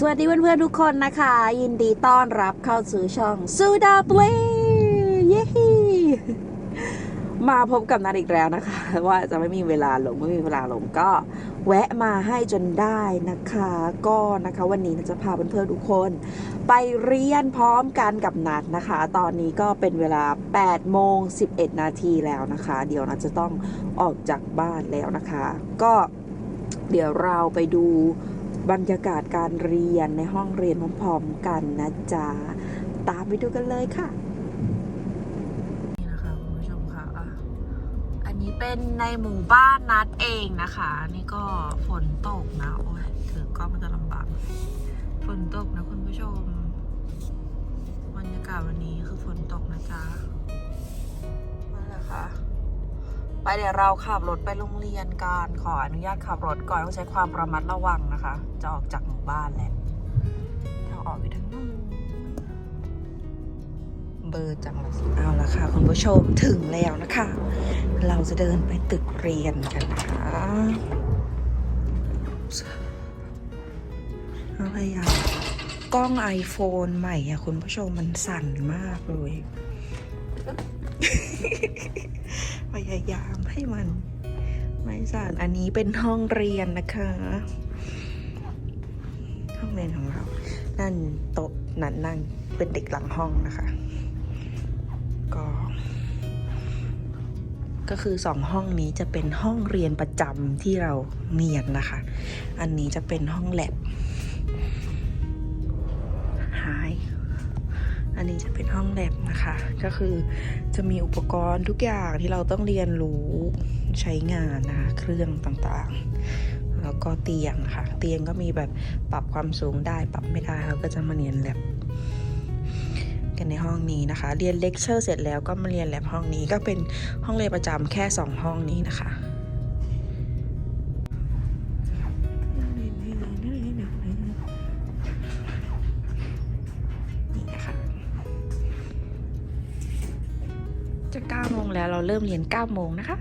สวัสดีเพื่อนๆทุกคนนะคะ ยินดีต้อนรับเข้าสู่ช่องซูดาเปลเย้มาพบกับนัดอีกแล้วนะคะ ว่าจะไม่มีเวลาลงไม่มีเวลาลงก็แวะมาให้จนได้นะคะ ก็นะคะวันนี้จะพาเพื่อนๆทุกคน ไปเรียนพร้อมกันกับนัดนะคะ ตอนนี้ก็เป็นเวลา8โมง11 นาทีแล้วนะคะ เดี๋ยวนัดจะต้องออกจากบ้านแล้วนะคะ ก็เดี๋ยวเราไปดู บรรยากาศการเรียนในห้องเรียนพร้อมๆกันนะจ๊ะ ตามไปดูกันเลยค่ะ นี่นะคะคุณผู้ชมค่ะอะอันนี้เป็นในหมู่บ้านนัดเองนะคะ นี่ก็ฝนตกนะ โอ้ยถือกล้องมันจะลำบากฝนตกนะคุณผู้ชมบรรยากาศวันนี้คือฝนตกนะจ๊ะนั่นแหละค่ะ ไปเดี๋ยวเราขับรถไปโรงเรียนกันขออนุญาตขับรถก่อนต้องใช้ความระมัดระวังนะคะ จะออกจากหมู่บ้านแหละทางออกอยู่ทางนู้นเบอร์จังเลยเอาละค่ะ คุณผู้ชมถึงแล้วนะคะ เราจะเดินไปตึกเรียนกันนะคะอาพยายามกล้อง iPhone ใหม่อะคุณผู้ชมมันสั่นมากเลย พยายามให้มันไม่สั่นอันนี้เป็นห้องเรียนนะคะ ห้องเรียนของเรา นั่นโต๊ะนั่นนั่งเป็นเด็กหลังห้องนะคะ ก็ ก็คือสองห้องนี้จะเป็นห้องเรียนประจำที่เราเรียนนะคะ อันนี้จะเป็นห้องแลบหาย อันนี้จะเป็นห้องแลบนะคะ ก็คือจะมีอุปกรณ์ทุกอย่างที่เราต้องเรียนรู้ใช้งานนะคะเครื่องต่างๆ แล้วก็เตียงค่ะ เตียงก็มีแบบปรับความสูงได้ปรับไม่ได้เราก็จะมาเรียนแลบกันในห้องนี้นะคะ เรียนเลคเชอร์เสร็จแล้วก็มาเรียนแลบห้องนี้ก็เป็นห้องเรียนประจำแค่สองห้องนี้นะคะ 9โมงแล้วเราเริ่มเรียน9โมงนะคะ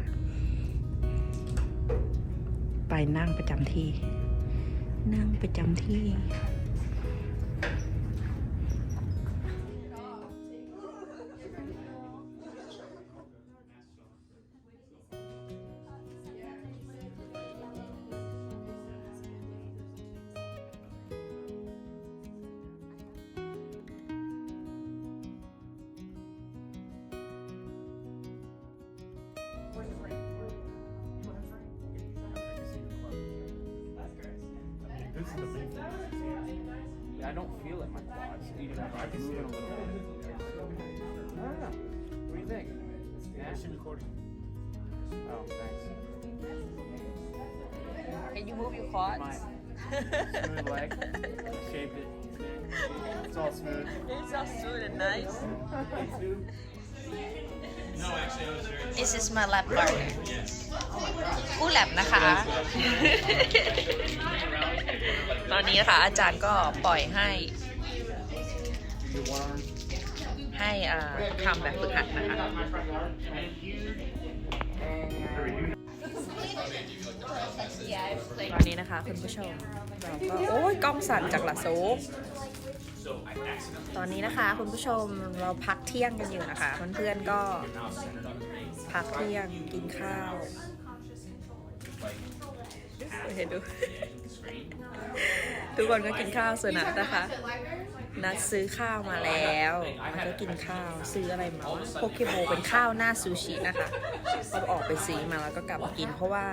ไปนั่งประจำที่ นั่งประจำที่ This is the big thing. I don't feel it in my quads. Even if I'm moving a little bit. I don't know. What do you think? Nash recording. Oh, thanks. Can you move your quads? My smooth leg. Shaped it. It's all smooth. It's so smooth and nice. This is my lab partner ผู้แลบนะคะ ตอนนี้นะคะอาจารย์ก็ปล่อยให้ ให้อ่าทำแบบฝึกหัดนะคะตอนนี้นะคะคุณผู้ชมเราก็โอ้ยกล้องสั่นจากละโซตอนนี้นะคะคุณผู้ชมเราพักเที่ยงกันอยู่นะคะ เพื่อนๆก็พักเที่ยงกินข้าวเห็นดู ทุกคนก็กินข้าวส่วนนัดนะคะ นัดซื้อข้าวมาแล้วมันก็กินข้าวซื้ออะไรมาวะโปเกโบเป็นข้าวหน้าซูชินะคะเราออกไปซื้อมาแล้วก็กลับมากิน เพราะว่า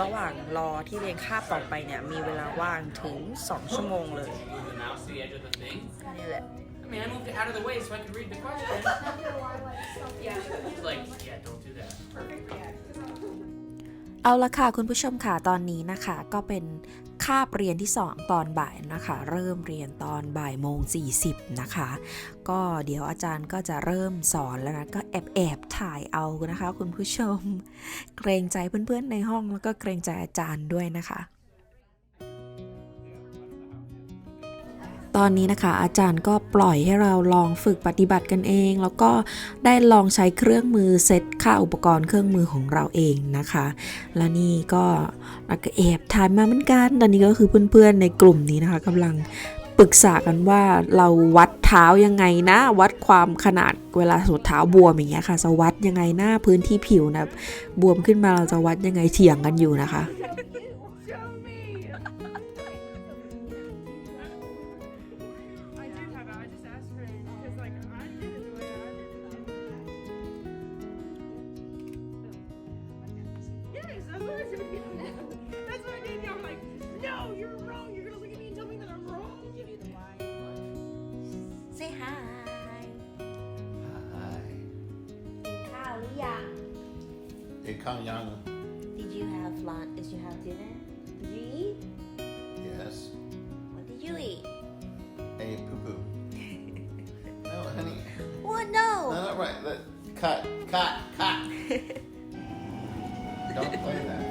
ระหว่างรอที่เรียนคาบต่อไปเนี่ย มีเวลาว่างถึง 2 ชั่วโมงเลย The mouse to the edge of the thing. นี่แหละ I mean, I moved it out of the way so I could read the question. It's like, yeah, don't do that. เอาละค่ะ คุณผู้ชมค่ะ ตอนนี้นะคะ ก็เป็น คาบเรียนที่ 2 ตอนบ่ายนะคะ เริ่มเรียนตอนบ่ายโมง 40 นะคะ ก็เดี๋ยวอาจารย์ก็จะเริ่มสอนแล้วนะ ก็แอบแอบถ่ายเอานะคะ คุณผู้ชม เกรงใจเพื่อนๆในห้องแล้วก็เกรงใจอาจารย์ด้วยนะคะ ตอนนี้นะคะ อาจารย์ก็ปล่อยให้เราลองฝึกปฏิบัติกันเอง แล้วก็ได้ลองใช้เครื่องมือเซตค่าอุปกรณ์เครื่องมือของเราเองนะคะ และนี่ก็เราก็แอบถ่ายมาเหมือนกัน ตอนนี้ก็คือเพื่อนๆในกลุ่มนี้นะคะกำลังปรึกษากันว่าเราวัดเท้ายังไงนะ วัดความขนาดเวลาสุดเท้าบวมอย่างเงี้ยค่ะจะวัดยังไงหน้าพื้นที่ผิวนะบวมขึ้นมาเราจะวัดยังไงเถียงกันอยู่นะคะ Hey, Kang Yang. Did you have lunch? Did you have dinner? Did you eat? Yes. What did you eat? Hey, poo poo. no, honey. Oh no! No, not right. Let, cut, cut, cut. Don't play that.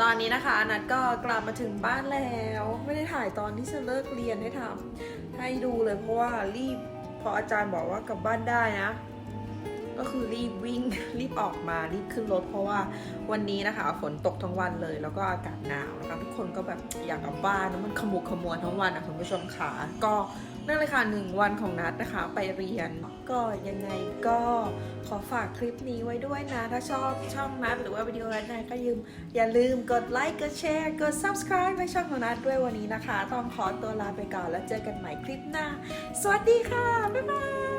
ตอนนี้นะคะนัดก็กลับมาถึงบ้านแล้ว ไม่ได้ถ่ายตอนที่ฉันเลิกเรียนให้ทำให้ดูเลยเพราะว่ารีบพออาจารย์บอกว่ากลับบ้านได้นะ ก็คือรีบวิ่งรีบออกมารีบขึ้นรถ เพราะว่าวันนี้นะคะ ฝนตกทั้งวันเลย แล้วก็อากาศหนาวนะคะทุกคนก็แบบอยากกลับบ้านแล้วมันขมุกขมัวทั้งวันนะคุณผู้ชมขาก็นั่นเลยค่ะหนึ่งวันของนัดนะคะ ไปเรียนก็ยังไงก็ขอฝากคลิปนี้ไว้ด้วยนะ ถ้าชอบช่องนัดหรือว่าวิดีโอนัดก็ยืม อย่าลืมกดไลค์กดแชร์กด subscribe ให้ช่องของนัดด้วยวันนี้นะคะ ต้องขอตัวลาไปก่อนแล้วเจอกันใหม่คลิปหน้า สวัสดีค่ะ บ๊ายบาย